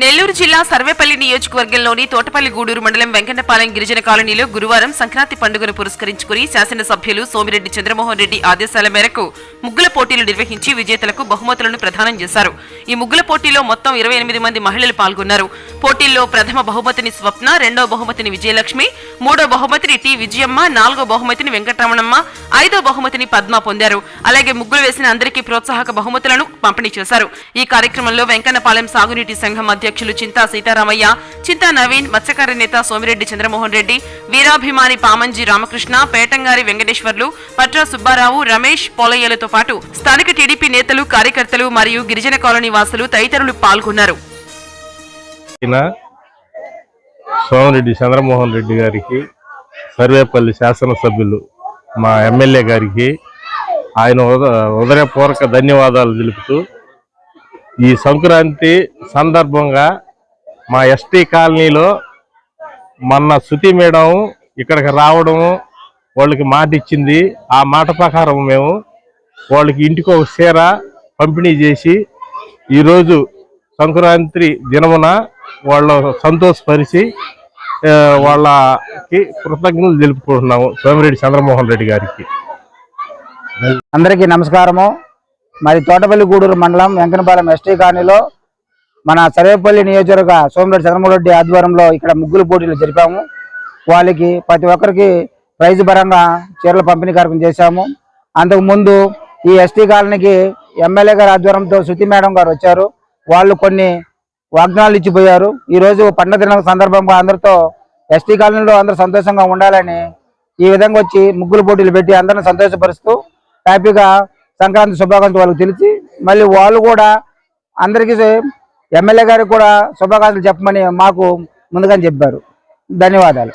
నెల్లూరు జిల్లా సర్వేపల్లి నియోజకవర్గంలోని తోటపల్లి గూడూరు మండలం వెంకన్నపాలెం గిరిజన కాలనీలో గురువారం సంక్రాంతి పండుగను పురస్కరించుకుని శాసనసభ్యులు సోమిరెడ్డి చంద్రమోహన్ రెడ్డి ఆదేశాల మేరకు ముగ్గుల పోటీలు నిర్వహించి విజేతలకు బహుమతులను ప్రదానం చేశారు. ఈ ముగ్గుల పోటీలో మొత్తం ఇరవై ఎనిమిది మంది మహిళలు పాల్గొన్నారు. పోటీల్లో ప్రథమ బహుమతిని స్వప్న రెండో బహుమతిని విజయలక్ష్మి మూడో బహుమతిని టి విజయమ్మ నాలుగో బహుమతిని వెంకటరమణమ్మ ఐదో బహుమతిని పద్మ పొందారు. అలాగే ముగ్గులు వేసిన అందరికీ ప్రోత్సాహక బహుమతులను పంపిణీ చేశారు. ఈ కార్యక్రమంలో వెంకన్నపాలెం సాగునీటి సంఘం అధ్యక్షులు చింతా సీతారామయ్య చింతా నవీన్ మత్స్యకార నేత సోమిరెడ్డి చంద్రమోహన్ రెడ్డి వీరాభిమాని పామంజీ రామకృష్ణ పేటంగారి వెంకటేశ్వర్లు పట్రా సుబ్బారావు రమేష్ పోలయ్యలతో పాటు స్థానిక టీడీపీ నేతలు కార్యకర్తలు మరియు గిరిజన కాలనీ వాసులు తదితరులు పాల్గొన్నారు. సోమిరెడ్డి చంద్రమోహన్ రెడ్డి గారికి సర్వేపల్లి శాసనసభ్యులు మా ఎమ్మెల్యే గారికి ఆయన ఉదయపూర్వక ధన్యవాదాలు తెలుపుతూ ఈ సంక్రాంతి సందర్భంగా మా ఎస్టీ కాలనీలో మొన్న శృతి మేడం ఇక్కడికి రావడము వాళ్ళకి మాట ఇచ్చింది. ఆ మాట ప్రకారం మేము వాళ్ళకి ఇంటికి ఒక చీర పంపిణీ చేసి ఈరోజు సంక్రాంతి దినమున వాళ్ళ సంతోషపరిచి వాళ్ళకి కృతజ్ఞతలు తెలుపుకుంటున్నాము. సోమిరెడ్డి చంద్రమోహన్ రెడ్డి గారికి. అందరికీ నమస్కారము. మరి తోటపల్లి గూడూరు మండలం వెంకనపాలెం ఎస్టీ కాలనీలో మన సర్వేపల్లి నియోజకవర్గ సోమిరెడ్డి చంద్రమోహన్ రెడ్డి ఆధ్వర్యంలో ఇక్కడ ముగ్గులు పోటీలు జరిపాము. వాళ్ళకి ప్రతి ఒక్కరికి ప్రైజ్ పరంగా చీరల పంపిణీ కార్యక్రమం చేశాము. అంతకు ముందు ఈ ఎస్టీ కాలనీకి ఎమ్మెల్యే గారి ఆధ్వర్యంతో శృతి మేడం గారు వచ్చారు. వాళ్ళు కొన్ని వాగ్దానాలు ఇచ్చిపోయారు. ఈరోజు పండుగ దినం సందర్భంగా అందరితో ఎస్టీ కాలనీలో అందరూ సంతోషంగా ఉండాలని ఈ విధంగా వచ్చి ముగ్గులు పోటీలు పెట్టి అందరిని సంతోషపరుస్తూ హ్యాపీగా సంక్రాంతి శుభాకాంక్షలు వాళ్ళకి తెలిసి మళ్ళీ వాళ్ళు కూడా అందరికీ ఎమ్మెల్యే గారికి కూడా శుభాకాంక్షలు చెప్పమని మాకు ముందుగానే చెప్పారు. ధన్యవాదాలు.